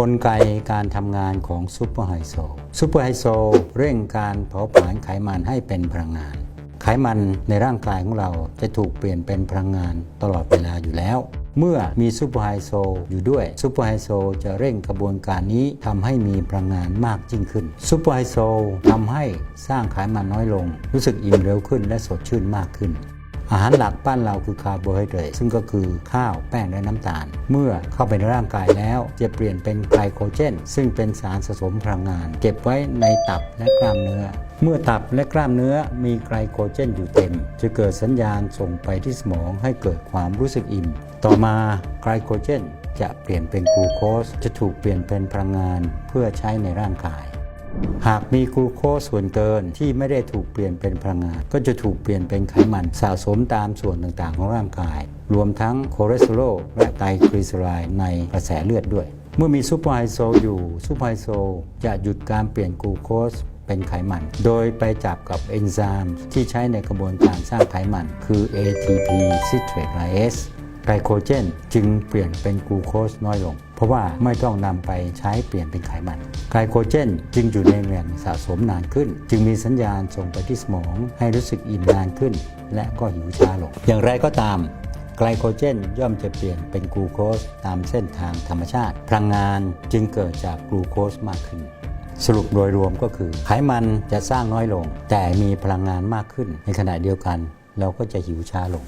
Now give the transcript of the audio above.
กลไกการทำงานของซูเปอร์ไฮโซซูเปอร์ไฮโซเร่งการเผาผลาญไขมันให้เป็นพลังงาน ไขมันในร่างกายของเราจะถูกเปลี่ยนเป็นพลังงานตลอดเวลาอยู่แล้ว เมื่อมีซูเปอร์ไฮโซอยู่ด้วยซูเปอร์ไฮโซจะเร่งกระบวนการนี้ทำให้มีพลังงานมากยิ่งขึ้นซูเปอร์ไฮโซทำให้สร้างไขมันน้อยลง รู้สึกอิ่มเร็วขึ้นและสดชื่นมากขึ้น อาหารหลักบ้านเราคือคาร์โบไฮเดรตซึ่งก็คือข้าวแป้งและน้ำตาล เมื่อเข้าไปในร่างกายแล้ว จะเปลี่ยนเป็นไกลโคเจน ซึ่งเป็นสารสะสมพลังงาน เก็บไว้ในตับและกล้ามเนื้อ เมื่อตับและกล้ามเนื้อมีไกลโคเจนอยู่เต็ม จะเกิดสัญญาณส่งไปที่สมองให้เกิดความรู้สึกอิ่ม ต่อมาไกลโคเจนจะเปลี่ยนเป็นกลูโคสจะถูกเปลี่ยนเป็นพลังงานเพื่อใช้ในร่างกาย หากมีกลูโคสส่วนเกินที่ไม่ได้ถูกเปลี่ยนเป็นพลังงาน ก็จะถูกเปลี่ยนเป็นไขมันสะสมตามส่วนต่างๆ ของร่างกาย รวมทั้งคอเลสเตอรอลและไตรกลีเซอไรด์ในกระแสเลือดด้วย เมื่อมีซูเปอร์ไฮโซอยู่ซูเปอร์ไฮโซจะหยุดการเปลี่ยนกลูโคสเป็นไขมัน โดยไปจับกับเอนไซม์ที่ใช้ในกระบวนการสร้างไขมัน คือ ATP citrate lyase ไกลโคเจนจึงเปลี่ยนเป็นกลูโคสน้อยลง เพราะว่าไม่ต้องนำไปใช้เปลี่ยนเป็นไขมัน ไกลโคเจนจึงอยู่ในแหล่งสะสมนานขึ้น จึงมีสัญญาณส่งไปที่สมองให้รู้สึกอิ่มนานขึ้น และก็หิวช้าลง อย่างไรก็ตามไกลโคเจนย่อมจะเปลี่ยนเป็นกลูโคสตามเส้นทางธรรมชาติ พลังงานจึงเกิดจากกลูโคสมากขึ้น สรุปโดยรวมก็คือ ไขมันจะสร้างน้อยลง แต่มีพลังงานมากขึ้น ในขณะเดียวกัน เราก็จะหิวช้าลง